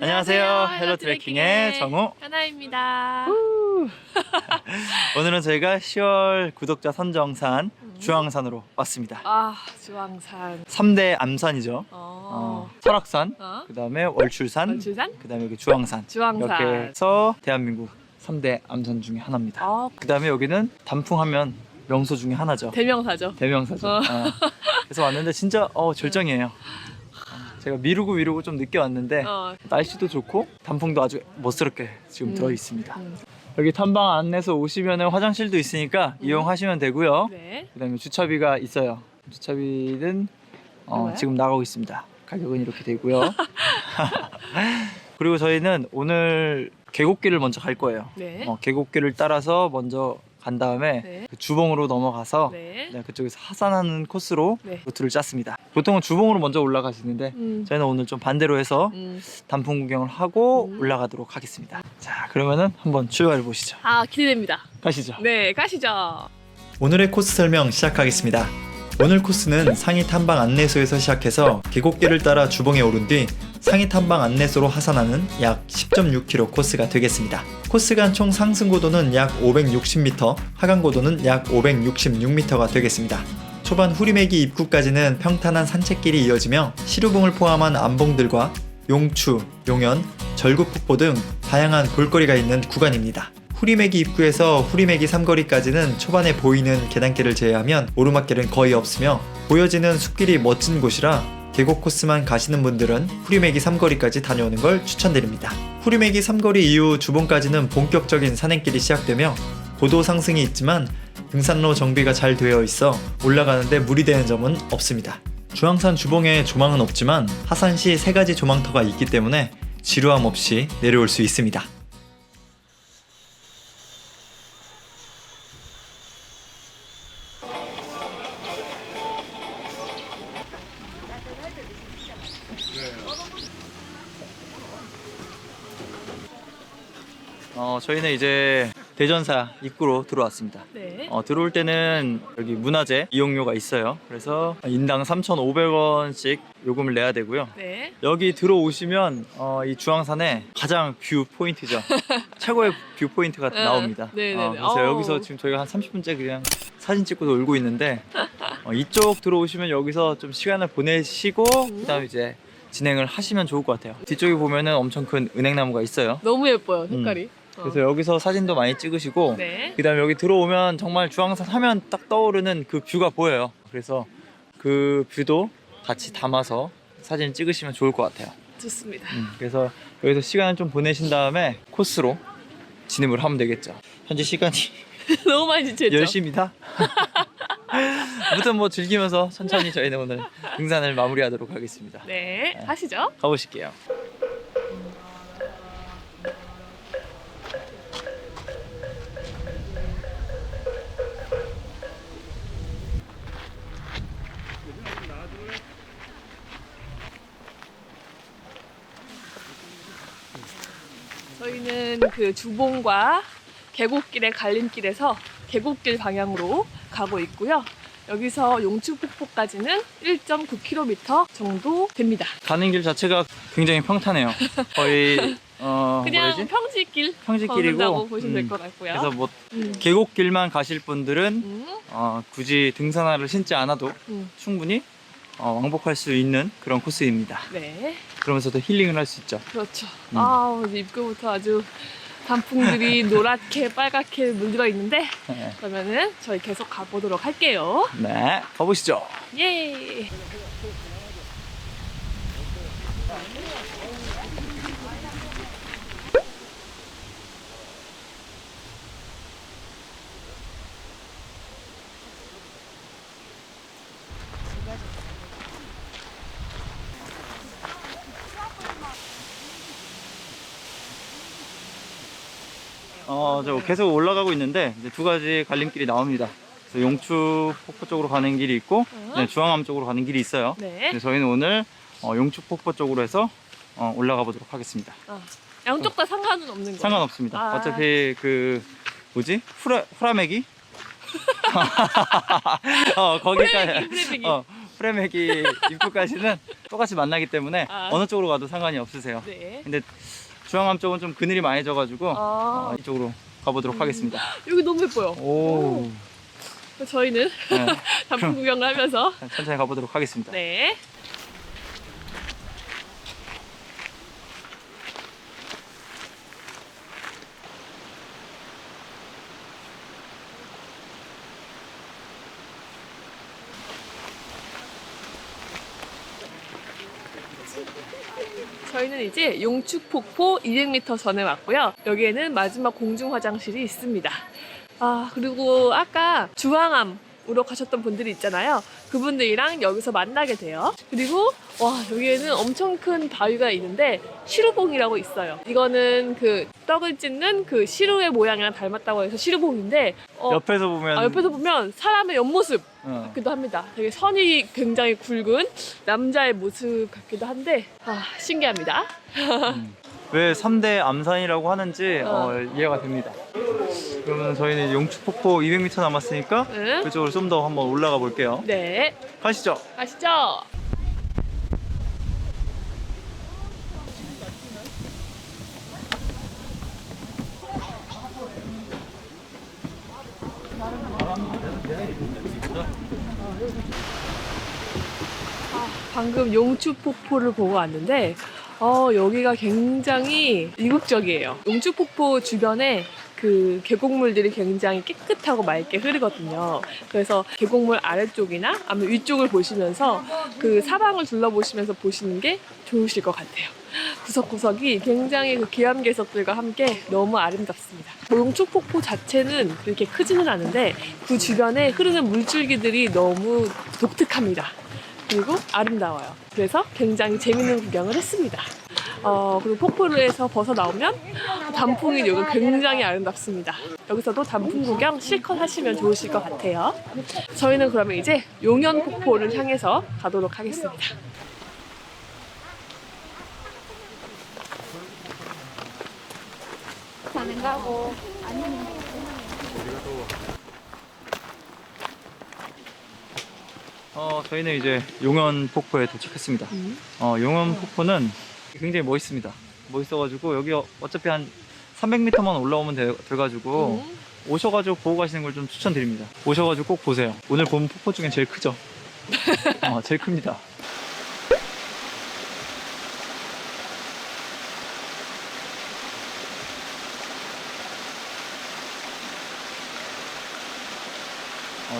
안녕하세요. 헬로 트레킹의 정우. 하나입니다. 오늘은 저희가 10월 구독자 선정산 주황산으로 왔습니다. 아, 주황산. 3대 암산이죠. 어. 어, 설악산, 어. 그다음에 월출산, 월출산? 그다음에 여기 주황산. 주황산. 이렇게 해서 대한민국 3대 암산 중에 하나입니다. 아, 그다음에 여기는 단풍하면 명소 중에 하나죠. 대명사죠. 대명사죠. 어. 어. 그래서 왔는데 진짜 어, 절정이에요. 어, 제가 미루고 미루고 좀 늦게 왔는데 어. 날씨도 좋고 단풍도 아주 멋스럽게 지금 음. 들어 있습니다. 음. 여기 탐방 안내서 오시면 화장실도 있으니까 음. 이용하시면 되고요. 네. 그다음에 주차비가 있어요. 주차비는 어? 지금 나가고 있습니다. 가격은 이렇게 되고요. 그리고 저희는 오늘 계곡길을 먼저 갈 거예요. 네. 어, 계곡길을 따라서 먼저 간 다음에 네. 그 주봉으로 넘어가서 네. 네, 그쪽에서 하산하는 코스로 네. 루트를 짰습니다. 보통은 주봉으로 먼저 올라가시는데 음. 저희는 오늘 좀 반대로 해서 음. 단풍 구경을 하고 음. 올라가도록 하겠습니다. 자, 그러면은 한번 출발해 보시죠. 아, 기대됩니다. 가시죠. 네, 가시죠. 오늘의 코스 설명 시작하겠습니다. 오늘 코스는 상위 탐방 안내소에서 시작해서 계곡길을 따라 주봉에 오른 뒤 상위 탐방 안내소로 하산하는 약 10.6km 코스가 되겠습니다. 코스 간 총 상승 고도는 약 560m, 하강 고도는 약 566m가 되겠습니다. 초반 후리매기 입구까지는 평탄한 산책길이 이어지며 시루봉을 포함한 암봉들과 용추, 용연, 절구폭포 등 다양한 볼거리가 있는 구간입니다. 후리매기 입구에서 후리매기 삼거리까지는 초반에 보이는 계단길을 제외하면 오르막길은 거의 없으며 보여지는 숲길이 멋진 곳이라 계곡 코스만 가시는 분들은 후리매기 삼거리까지 다녀오는 걸 추천드립니다. 후리매기 삼거리 이후 주봉까지는 본격적인 산행길이 시작되며 고도 상승이 있지만 등산로 정비가 잘 되어 있어 올라가는데 무리 되는 점은 없습니다. 주황산 주봉에 조망은 없지만 하산 시 세 가지 조망터가 있기 때문에 지루함 없이 내려올 수 있습니다. 저희는 이제 대전사 입구로 들어왔습니다. 네. 어, 들어올 때는 여기 문화재 이용료가 있어요. 그래서 인당 3,500원씩 요금을 내야 되고요. 네. 여기 들어오시면 어, 이 주황산의 가장 뷰 포인트죠. 최고의 뷰 포인트가 네. 나옵니다. 네네네. 어, 그래서 어우. 여기서 지금 저희가 한 30분째 그냥 사진 찍고 놀고 있는데 어, 이쪽 들어오시면 여기서 좀 시간을 보내시고 그다음 에 이제 진행을 하시면 좋을 것 같아요. 뒤쪽에 보면은 엄청 큰 은행나무가 있어요. 너무 예뻐요, 색깔이. 그래서 여기서 사진도 많이 찍으시고 네. 그다음에 여기 들어오면 정말 주황산 하면 딱 떠오르는 그 뷰가 보여요. 그래서 그 뷰도 같이 담아서 사진 찍으시면 좋을 것 같아요. 좋습니다. 음, 그래서 여기서 시간을 좀 보내신 다음에 코스로 진입을 하면 되겠죠. 현재 시간이 너무 많이 지쳤죠? 10시입니다. 아무튼 뭐 즐기면서 천천히 저희는 오늘 등산을 마무리하도록 하겠습니다. 네. 가시죠. 가보실게요. 그 주봉과 계곡길의 갈림길에서 계곡길 방향으로 가고 있고요. 여기서 용추폭포까지는 1.9km 정도 됩니다. 가는 길 자체가 굉장히 평탄해요. 거의 어 그냥 뭐지? 평지길 평지길이고 보시면 될 음, 것 같고요. 그래서 뭐 음. 계곡길만 가실 분들은 음, 어, 굳이 등산화를 신지 않아도 음. 충분히 어, 왕복할 수 있는 그런 코스입니다. 네, 그러면서도 힐링을 할 수 있죠. 그렇죠. 음. 아, 입구부터 아주 단풍들이 노랗게 빨갛게 물들어 있는데 네. 그러면은 저희 계속 가보도록 할게요. 네, 가보시죠. 예. 어, 저 계속 올라가고 있는데 이제 두 가지 갈림길이 나옵니다. 그래서 용추 폭포 쪽으로 가는 길이 있고 어? 네, 주황암 쪽으로 가는 길이 있어요. 네. 근데 저희는 오늘 어, 용추 폭포 쪽으로 해서 어, 올라가 보도록 하겠습니다. 어. 양쪽 다 상관은 없는 거예요. 상관없습니다. 아. 어차피 그 뭐지 후라 후라메기 어 거기까지 후레미기. 어 프레메기 입구까지는 똑같이 만나기 때문에 아. 어느 쪽으로 가도 상관이 없으세요. 네. 근데 중앙암 쪽은 좀 그늘이 많이 져가지고 아, 어, 이쪽으로 가보도록 하겠습니다. 여기 너무 예뻐요. 오, 저희는 네, 단풍 구경을 하면서 천천히 가보도록 하겠습니다. 네. 이제 용축폭포 200m 전에 왔고요. 여기에는 마지막 공중 화장실이 있습니다. 아, 그리고 아까 주황암 으로 가셨던 분들이 있잖아요. 그분들이랑 여기서 만나게 돼요. 그리고 와, 여기에는 엄청 큰 바위가 있는데 시루봉이라고 있어요. 이거는 그 떡을 찢는 그 시루의 모양이랑 닮았다고 해서 시루봉인데 어, 옆에서 보면 아, 옆에서 보면 사람의 옆모습 어, 같기도 합니다. 되게 선이 굉장히 굵은 남자의 모습 같기도 한데 아, 신기합니다. 음. 왜 3대 암산이라고 하는지 어. 어, 이해가 됩니다. 그러면 저희는 용축폭포 200m 남았으니까 응? 그쪽으로 좀 더 한번 올라가 볼게요. 네, 가시죠. 가시죠. 아, 방금 용추 폭포를 보고 왔는데 어, 여기가 굉장히 이국적이에요. 용추폭포 주변에 그 계곡물들이 굉장히 깨끗하고 맑게 흐르거든요. 그래서 계곡물 아래쪽이나 아니면 위쪽을 보시면서 그 사방을 둘러보시면서 보시는 게 좋으실 것 같아요. 구석구석이 굉장히 그 기암괴석들과 함께 너무 아름답습니다. 용축폭포 자체는 그렇게 크지는 않은데 그 주변에 흐르는 물줄기들이 너무 독특합니다. 그리고 아름다워요. 그래서 굉장히 재밌는 구경을 했습니다. 어, 그리고 폭포에서 벗어 나오면 단풍이 여기 굉장히 아름답습니다. 여기서도 단풍 구경 실컷 하시면 좋으실 것 같아요. 저희는 그러면 이제 용연 폭포를 향해서 가도록 하겠습니다. 가는 거고 어, 저희는 이제 용연 폭포에 도착했습니다. 어, 용연 폭포는 굉장히 멋있습니다. 멋있어가지고 여기 어- 어차피 한 300m만 올라오면 돼, 돼가지고 음. 오셔가지고 보고 가시는 걸 좀 추천드립니다. 오셔가지고 꼭 보세요. 오늘 본 폭포 중에 제일 크죠? 어, 제일 큽니다.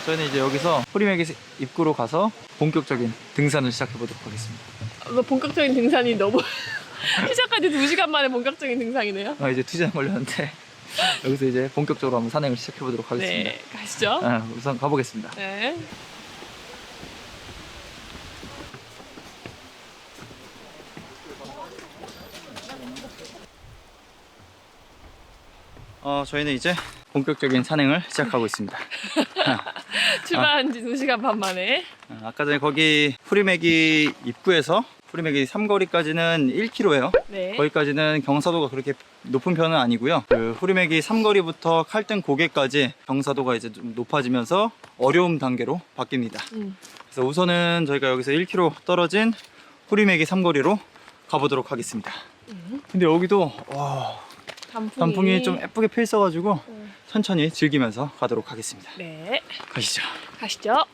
어, 저희는 이제 여기서 프리맥이 입구로 가서 본격적인 등산을 시작해 보도록 하겠습니다. 어, 본격적인 등산이 너무 시작까지 2시간 만에 본격적인 등산이네요. 아, 이제 두 시간 걸렸는데 여기서 이제 본격적으로 한번 산행을 시작해 보도록 하겠습니다. 네, 가시죠. 아, 우선 가보겠습니다. 네. 어, 저희는 이제 본격적인 산행을 시작하고 있습니다. 출발한 지 2시간 반 만에. 아, 아까 전에 거기 프리메기 입구에서 프리메기 삼거리까지는 1km예요. 네. 거기까지는 경사도가 그렇게 높은 편은 아니고요. 그 후리메기 삼거리부터 칼등 고개까지 경사도가 이제 좀 높아지면서 어려움 단계로 바뀝니다. 음. 그래서 우선은 저희가 여기서 1km 떨어진 후리메기 삼거리로 가보도록 하겠습니다. 음. 근데 여기도 와, 단풍이, 단풍이 좀 예쁘게 펴 있어가지고 음. 천천히 즐기면서 가도록 하겠습니다. 네. 가시죠. 가시죠.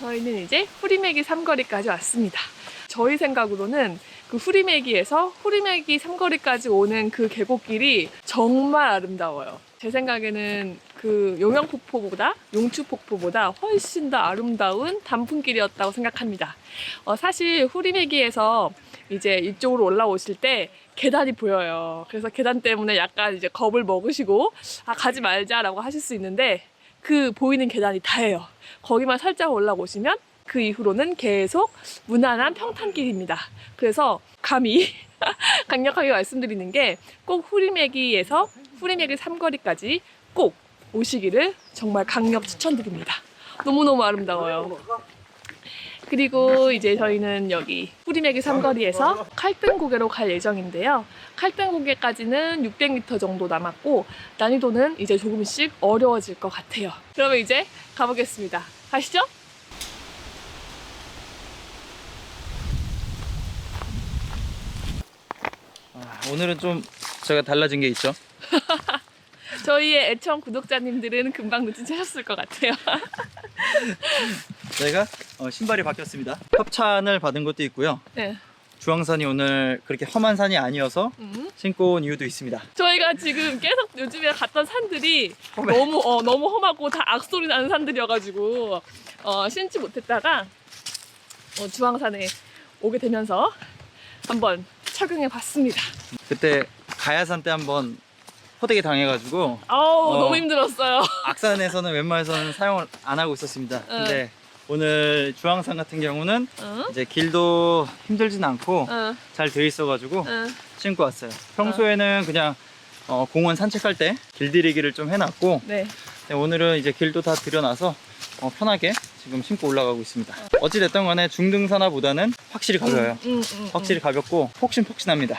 저희는 이제 후리메기 삼거리까지 왔습니다. 저희 생각으로는 그 후리메기에서 후리메기 삼거리까지 오는 그 계곡길이 정말 아름다워요. 제 생각에는 그 용영폭포보다 용추폭포보다 훨씬 더 아름다운 단풍길이었다고 생각합니다. 어, 사실 후리메기에서 이제 이쪽으로 올라오실 때 계단이 보여요. 그래서 계단 때문에 약간 이제 겁을 먹으시고 아 가지 말자라고 하실 수 있는데 그 보이는 계단이 다예요. 거기만 살짝 올라오시면 그 이후로는 계속 무난한 평탄길입니다. 그래서 감히 강력하게 말씀드리는 게 꼭 후리메기에서 후리메기 삼거리까지 꼭 오시기를 정말 강력 추천드립니다. 너무너무 아름다워요. 그리고 이제 저희는 여기 뿌리매기 삼거리에서 칼pen고개로 갈 예정인데요. 칼pen고개까지는 600m 정도 남았고 난이도는 이제 조금씩 어려워질 것 같아요. 그러면 이제 가보겠습니다. 가시죠. 아, 오늘은 좀 제가 달라진 게 있죠. 저희의 애청 구독자님들은 금방 눈치채셨을 것 같아요. 제가 어, 신발이 바뀌었습니다. 협찬을 받은 것도 있고요. 네. 주황산이 오늘 그렇게 험한 산이 아니어서 음. 신고 온 이유도 있습니다. 저희가 지금 계속 요즘에 갔던 산들이 험해. 너무 어, 너무 험하고 다 악소리 나는 산들이어가지고 어, 신지 못했다가 어, 주황산에 오게 되면서 한번 착용해 봤습니다. 그때 가야산 때 한번 호되게 당해가지고 아우 어. 너무 힘들었어요. 악산에서는 웬만해서는 사용을 안 하고 있었습니다. 근데 오늘 주황산 같은 경우는 응? 이제 길도 힘들진 않고 응, 잘돼 있어가지고 응. 신고 왔어요. 평소에는 그냥 어, 공원 산책할 때 길들이기를 좀 해놨고 네. 네, 오늘은 이제 길도 다 들여놔서 어, 편하게 지금 신고 올라가고 있습니다. 어찌됐든 간에 중등산화보다는 확실히 가벼워요. 응, 응, 응, 확실히 가볍고 폭신폭신합니다.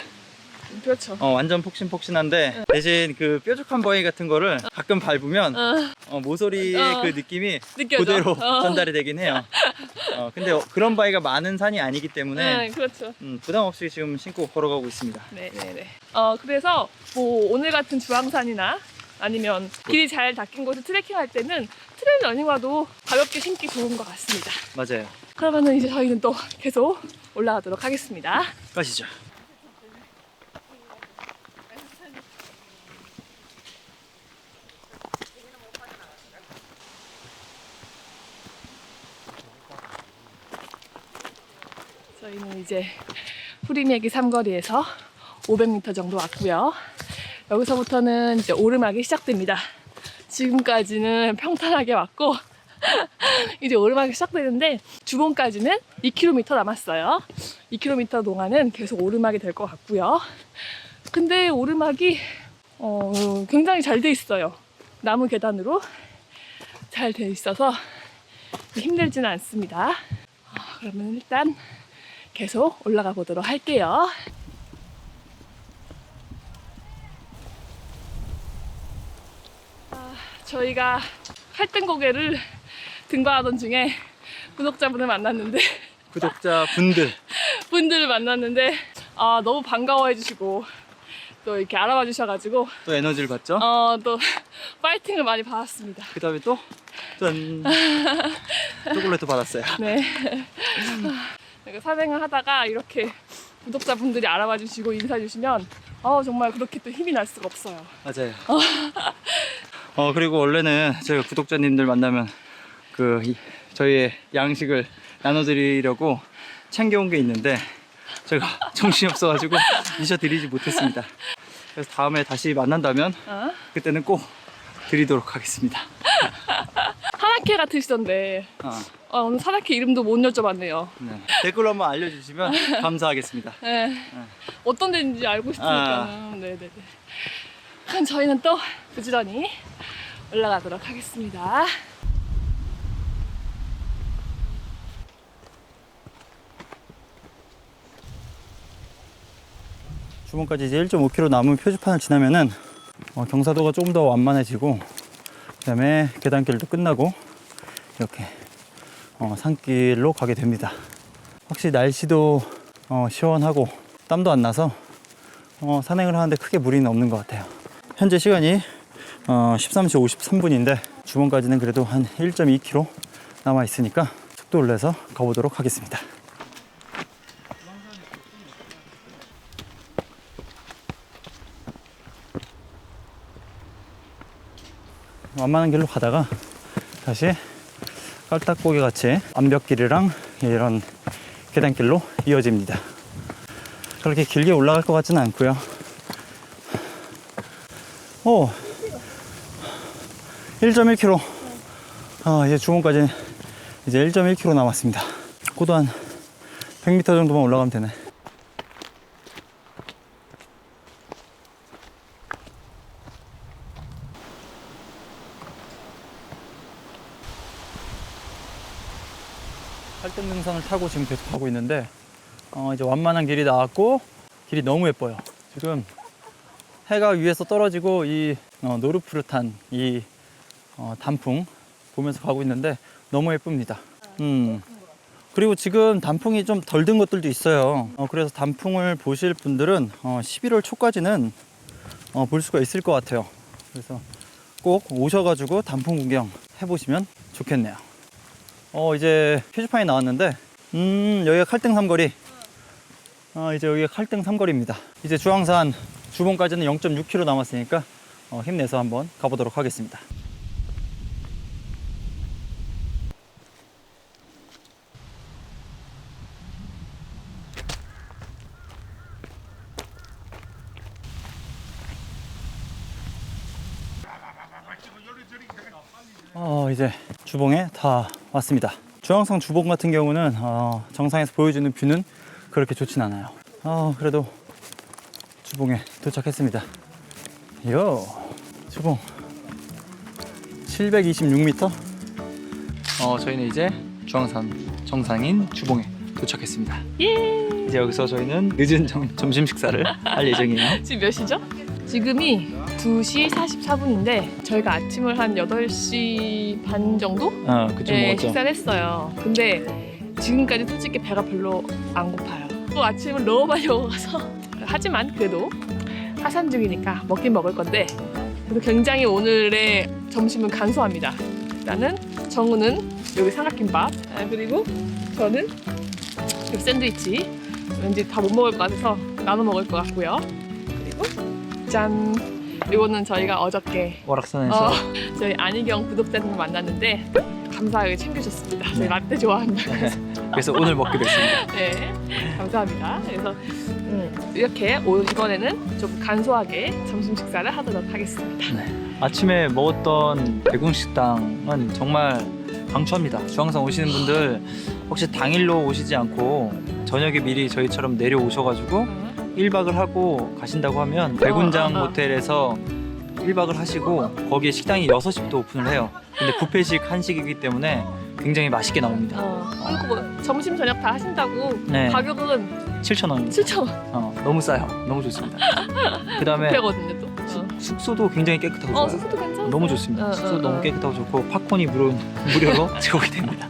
응. 그렇죠. 어, 완전 폭신폭신한데 대신 그 뾰족한 버이 같은 거를 가끔 밟으면 어, 어, 모서리의 어. 그 느낌이 느껴져. 그대로 어. 전달이 되긴 해요. 어, 근데 어, 그런 바위가 많은 산이 아니기 때문에 네, 그렇죠. 음, 부담 없이 지금 신고 걸어가고 있습니다. 네, 네, 네. 어, 그래서 뭐 오늘 같은 주황산이나 아니면 길이 잘 닦인 곳을 트레킹할 때는 트레일 러닝화도 가볍게 신기 좋은 것 같습니다. 맞아요. 그러면은 이제 저희는 또 계속 올라가도록 하겠습니다. 가시죠. 저희는 이제 후리메기 삼거리에서 500m 정도 왔고요. 여기서부터는 이제 오르막이 시작됩니다. 지금까지는 평탄하게 왔고 이제 오르막이 시작되는데 주봉까지는 2km 남았어요. 2km 동안은 계속 오르막이 될 것 같고요. 근데 오르막이 어, 굉장히 잘 돼 있어요. 나무 계단으로 잘 돼 있어서 힘들지는 않습니다. 아, 그러면 일단 계속 올라가 보도록 할게요. 아, 저희가 할등고개를 등반하던 중에 구독자분을 만났는데 구독자 분들 분들을 만났는데 아, 너무 반가워해 주시고 또 이렇게 알아봐 주셔가지고 또 에너지를 받죠. 어, 또 파이팅을 많이 받았습니다. 그 다음에 또 짠. 초콜릿도 받았어요. 네. 산행을 하다가 이렇게 구독자분들이 알아봐 주시고 인사해 주시면 어, 정말 그렇게 또 힘이 날 수가 없어요. 맞아요. 어 그리고 원래는 저희가 구독자님들 만나면 그 이- 저희의 양식을 나눠드리려고 챙겨온 게 있는데 제가 정신이 없어가지고 미셔드리지 못했습니다. 그래서 다음에 다시 만난다면 어? 그때는 꼭 드리도록 하겠습니다. 하나케 같으시던데 어, 아, 오늘 하나케 이름도 못 여쭤봤네요. 네. 댓글로 한번 알려주시면 감사하겠습니다. 네. 어떤 데인지 알고 싶으니까. 아. 네네네. 그럼 저희는 또 부지런히 올라가도록 하겠습니다. 주문까지 이제 1.5km 남은 표지판을 지나면은 어, 경사도가 조금 더 완만해지고 그다음에 계단길도 끝나고 이렇게 어, 산길로 가게 됩니다. 확실히 날씨도 어, 시원하고 땀도 안 나서 어, 산행을 하는데 크게 무리는 없는 것 같아요. 현재 시간이 어, 13시 53분인데 주문까지는 그래도 한 1.2km 남아 있으니까 속도 올려서 가보도록 하겠습니다. 완만한 길로 가다가 다시 깔딱고개 같이 암벽길이랑 이런 계단길로 이어집니다. 그렇게 길게 올라갈 것 같지는 않고요. 오, 1.1km. 아, 이제 주문까지 이제 1.1km 남았습니다. 고도 한 100m 정도만 올라가면 되네. 능선을 타고 지금 계속 가고 있는데 어, 이제 완만한 길이 나왔고 길이 너무 예뻐요. 지금 해가 위에서 떨어지고 이 어, 노르푸릇한 이 어, 단풍 보면서 가고 있는데 너무 예쁩니다. 음. 그리고 지금 단풍이 좀 덜 든 것들도 있어요. 어, 그래서 단풍을 보실 분들은 어, 11월 초까지는 어, 볼 수가 있을 것 같아요. 그래서 꼭 오셔가지고 단풍 구경 해보시면 좋겠네요. 어, 이제 표지판이 나왔는데, 음, 여기가 칼등 삼거리. 어, 이제 여기가 칼등 삼거리입니다. 이제 주황산 주봉까지는 0.6km 남았으니까 어, 힘내서 한번 가보도록 하겠습니다. 어, 이제 주봉에 다 왔습니다. 주황산 주봉 같은 경우는 어, 정상에서 보여주는 뷰는 그렇게 좋진 않아요. 어, 그래도 주봉에 도착했습니다. 요 주봉 726m. 어, 저희는 이제 주황산 정상인 주봉에 도착했습니다. 예. 이제 여기서 저희는 늦은 점, 점심 식사를 할 예정이에요. 지금 몇 시죠? 지금이 2시 44분인데 저희가 아침을 한 8시 반 정도? 어, 그쯤 네, 먹었죠. 식사를 했어요. 근데 지금까지 솔직히 배가 별로 안 고파요. 또 아침을 너무 많이 먹어서 하지만 그래도 하산 중이니까 먹긴 먹을 건데 그래도 굉장히 오늘의 점심은 간소합니다. 일단은 정우는 여기 삼각김밥 아, 그리고 저는 여기 샌드위치 왠지 다 못 먹을 것 같아서 나눠 먹을 것 같고요. 그리고 짠 이거는 저희가 어저께 월악산에서 어, 저희 안희경 구독자분을 만났는데 감사하게 챙겨주셨습니다. 저희 라떼 좋아한다. 그래서 오늘 먹기로 했습니다. 네, 감사합니다. 그래서 음, 이렇게 오- 이번에는 좀 간소하게 점심 식사를 하도록 하겠습니다. 아침에 먹었던 대궁식당은 정말 강추합니다. 주황산 오시는 분들 혹시 당일로 오시지 않고 저녁에 미리 저희처럼 내려오셔가지고 1박을 하고 가신다고 하면 백운장 어, 어. 호텔에서 1박을 하시고 거기에 식당이 6시부터 오픈을 해요. 근데 뷔페식 한식이기 때문에 굉장히 맛있게 나옵니다. 어, 그리고 뭐 점심 저녁 다 하신다고 네, 가격은 7,000원. 7,000원 어, 너무 싸요. 너무 좋습니다. 그 다음에 배거든요 또. 숙소도 굉장히 깨끗하고 어, 좋아요. 어 숙소도 괜찮아. 너무 좋습니다. 어, 숙소 어, 너무 어. 깨끗하고 좋고 팝콘이 무료, 무료로 제공이 됩니다.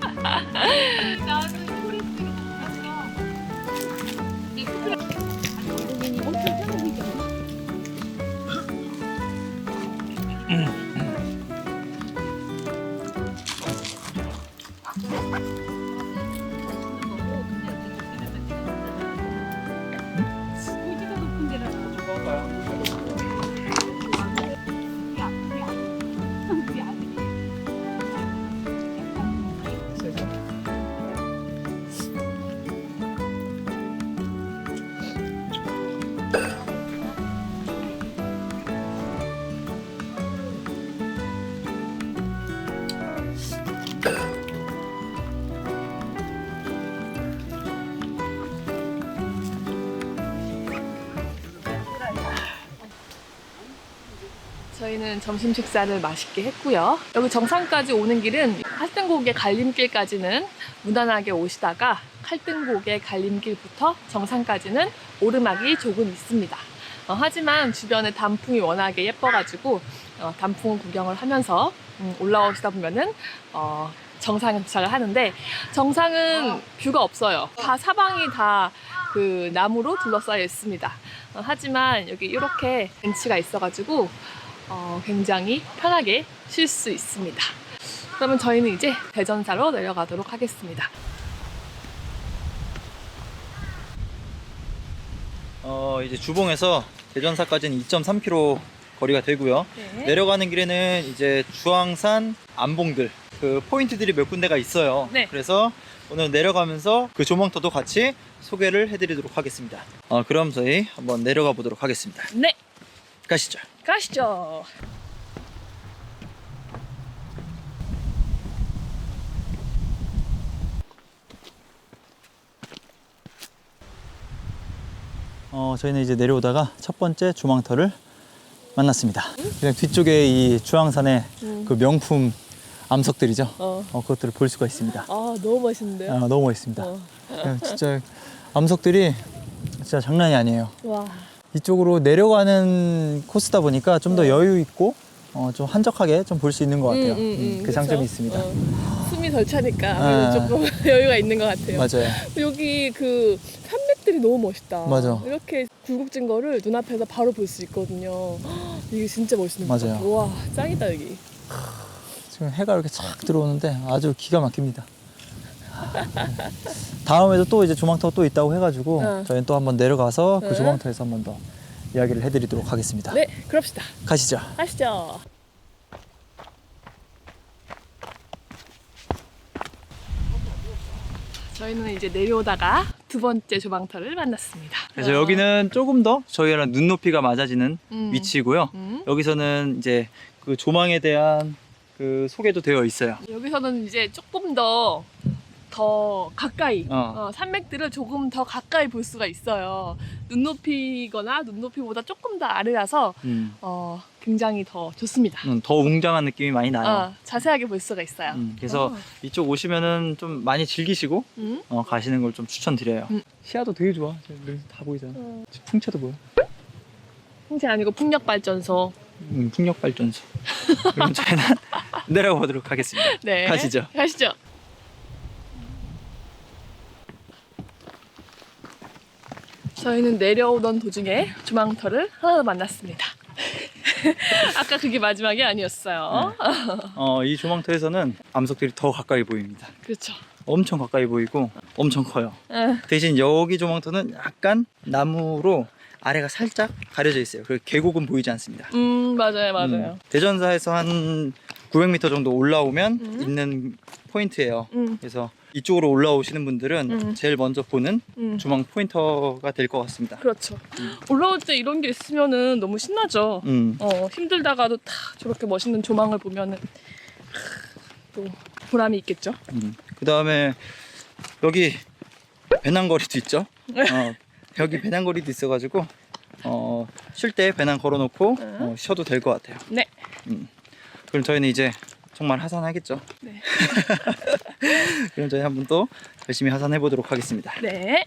저희는 점심 식사를 맛있게 했고요. 여기 정상까지 오는 길은 칼등곡의 갈림길까지는 무난하게 오시다가 칼등곡의 갈림길부터 정상까지는 오르막이 조금 있습니다. 어, 하지만 주변에 단풍이 워낙에 예뻐가지고 어, 단풍 구경을 하면서 음, 올라오시다 보면은 어, 정상에 도착을 하는데 정상은 뷰가 없어요. 다 사방이 다 그 나무로 둘러싸여 있습니다. 어, 하지만 여기 이렇게 벤치가 있어가지고 어, 굉장히 편하게 쉴 수 있습니다. 그러면 저희는 이제 대전사로 내려가도록 하겠습니다. 어, 이제 주봉에서 대전사까지는 2.3km 거리가 되고요. 네. 내려가는 길에는 이제 주황산 안봉들 그 포인트들이 몇 군데가 있어요. 네. 그래서 오늘 내려가면서 그 조망터도 같이 소개를 해드리도록 하겠습니다. 어, 그럼 저희 한번 내려가 보도록 하겠습니다. 네, 가시죠. 가시죠. 어, 저희는 이제 내려오다가 첫 번째 조망터를 만났습니다. 그냥 뒤쪽에 이 주황산의 음. 그 명품 암석들이죠. 어. 어, 그것들을 볼 수가 있습니다. 아 너무 멋있는데요. 아, 너무 멋있습니다. 어. 야, 진짜 암석들이 진짜 장난이 아니에요. 와. 이쪽으로 내려가는 코스다 보니까 좀 더 여유 있고 어, 좀 한적하게 좀 볼 수 있는 것 같아요. 음, 그 그쵸? 장점이 있습니다. 어. 숨이 덜 차니까 아. 조금 여유가 있는 것 같아요. 맞아요. 여기 그 산맥들이 너무 멋있다. 맞아. 이렇게 굴곡진 거를 눈앞에서 바로 볼 수 있거든요. 헉, 이게 진짜 멋있는 것 맞아요. 같아요. 와 짱이다 여기. 지금 해가 이렇게 착 들어오는데 아주 기가 막힙니다. 다음에도 또 이제 조망터가 또 있다고 해가지고 어. 저희는 또 한번 내려가서 그 네. 조망터에서 한번 더 이야기를 해드리도록 하겠습니다. 네, 그럽시다. 가시죠. 하시죠. 저희는 이제 내려오다가 두 번째 조망터를 만났습니다. 그래서 여기는 조금 더 저희랑 눈높이가 맞아지는 음. 위치고요. 음. 여기서는 이제 그 조망에 대한 그 소개도 되어 있어요. 여기서는 이제 조금 더, 더 가까이, 어. 어, 산맥들을 조금 더 가까이 볼 수가 있어요. 눈높이거나 눈높이보다 조금 더 아래라서, 음. 어, 굉장히 더 좋습니다. 음, 더 웅장한 느낌이 많이 나요. 어, 자세하게 볼 수가 있어요. 음, 그래서 어. 이쪽 오시면은 좀 많이 즐기시고 음. 어, 가시는 걸 좀 추천드려요. 음. 시야도 되게 좋아. 다 보이잖아. 어. 풍차도 보여. 풍차 아니고 풍력 발전소. 음, 풍력 발전소. 그럼 저희는 내려가 보도록 하겠습니다. 네. 가시죠. 가시죠. 저희는 내려오던 도중에 주망터를 하나 만났습니다. 아까 그게 마지막이 아니었어요. 어, 이 조망터에서는 암석들이 더 가까이 보입니다. 그렇죠. 엄청 가까이 보이고 엄청 커요. 응. 대신 여기 조망터는 약간 나무로 아래가 살짝 가려져 있어요. 그 계곡은 보이지 않습니다. 음 맞아요 맞아요. 음, 대전사에서 한 900m 정도 올라오면 음. 있는 포인트예요. 음. 그래서 이쪽으로 올라오시는 분들은 음. 제일 먼저 보는 음. 조망 포인터가 될 것 같습니다. 그렇죠. 올라올 때 이런 게 있으면은 너무 신나죠. 음, 어 힘들다가도 다 저렇게 멋있는 조망을 보면은 하, 또 보람이 있겠죠. 음. 그 다음에 여기 배낭거리도 있죠. 네. 어, 여기 배낭거리도 있어가지고 어, 쉴 때 배낭 걸어놓고 음. 어, 쉬어도 될 것 같아요. 네. 음. 그럼 저희는 이제 정말 하산하겠죠. 네. 그럼 저희 한번 또 열심히 하산해 보도록 하겠습니다. 네.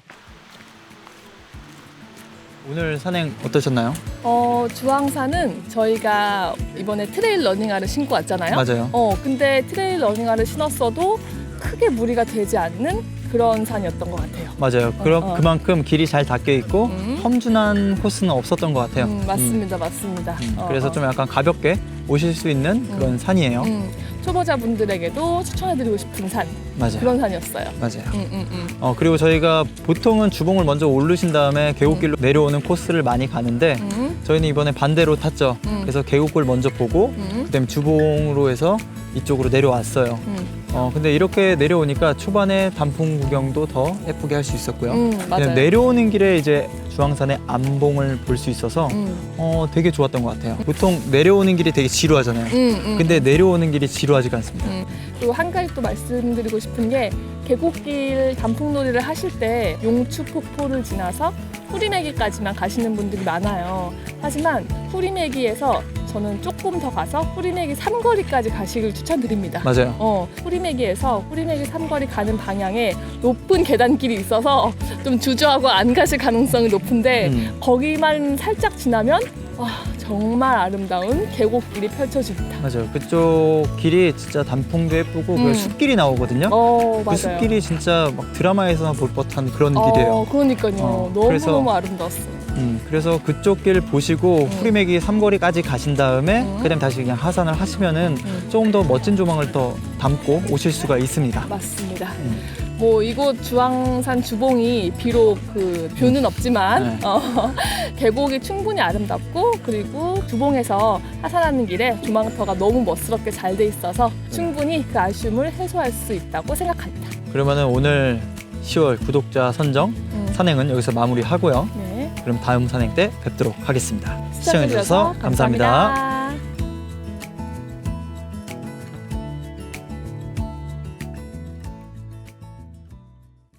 오늘 산행 어떠셨나요? 어, 주황산은 저희가 이번에 트레일 러닝화를 신고 왔잖아요. 맞아요. 어, 근데 트레일 러닝화를 신었어도 크게 무리가 되지 않는 그런 산이었던 것 같아요. 맞아요. 그럼 어. 그만큼 길이 잘 닦여 있고 음. 험준한 코스는 없었던 것 같아요. 음, 맞습니다, 맞습니다. 음, 어, 그래서 어. 좀 약간 가볍게 오실 수 있는 그런 산이에요. 음, 초보자분들에게도 추천해드리고 싶은 산 맞아요. 그런 산이었어요. 맞아요. 음, 음, 음. 어, 그리고 저희가 보통은 주봉을 먼저 오르신 다음에 계곡길로 내려오는 코스를 많이 가는데 음, 저희는 이번에 반대로 탔죠. 음. 그래서 계곡을 먼저 보고 음, 그다음에 주봉으로 해서 이쪽으로 내려왔어요. 음, 어, 근데 이렇게 내려오니까 초반에 단풍 구경도 더 예쁘게 할 수 있었고요. 음, 맞아요. 내려오는 길에 이제 주황산의 암봉을 볼 수 있어서 음, 어, 되게 좋았던 것 같아요. 보통 내려오는 길이 되게 지루하잖아요. 음, 음. 근데 내려오는 길이 지루하지가 않습니다. 음, 또 한 가지 또 말씀드리고 싶은 게 계곡길 단풍놀이를 하실 때 용추 폭포를 지나서 후리매기까지만 가시는 분들이 많아요. 하지만 후리매기에서 저는 조금 더 가서 후리매기 삼거리까지 가시길 추천드립니다. 맞아요. 어, 후리매기에서 후리매기 삼거리 가는 방향에 높은 계단길이 있어서 좀 주저하고 안 가실 가능성이 높은데 음, 거기만 살짝 지나면 와, 정말 아름다운 계곡길이 펼쳐집니다. 맞아요. 그쪽 길이 진짜 단풍도 예쁘고 그 음. 숲길이 나오거든요. 어, 그 맞아요. 숲길이 진짜 막 드라마에서나 볼 법한 그런 어, 길이에요. 그러니까요. 어, 너무 그래서- 너무 아름다웠어요. 음, 그래서 그쪽 길 보시고 음. 후리매기 삼거리까지 가신 다음에 음. 그다음 다시 그냥 하산을 하시면은 음. 조금 더 멋진 조망을 더 담고 오실 수가 있습니다. 맞습니다. 음. 뭐 이곳 주황산 주봉이 비록 그 뷰는 없지만 네. 어, 계곡이 충분히 아름답고 그리고 주봉에서 하산하는 길에 조망터가 너무 멋스럽게 잘 돼 있어서 충분히 그 아쉬움을 해소할 수 있다고 생각합니다. 그러면은 오늘 10월 구독자 선정 음. 산행은 여기서 마무리하고요. 네. 그럼 다음 산행 때 뵙도록 하겠습니다. 시청해주셔서 감사합니다. 감사합니다.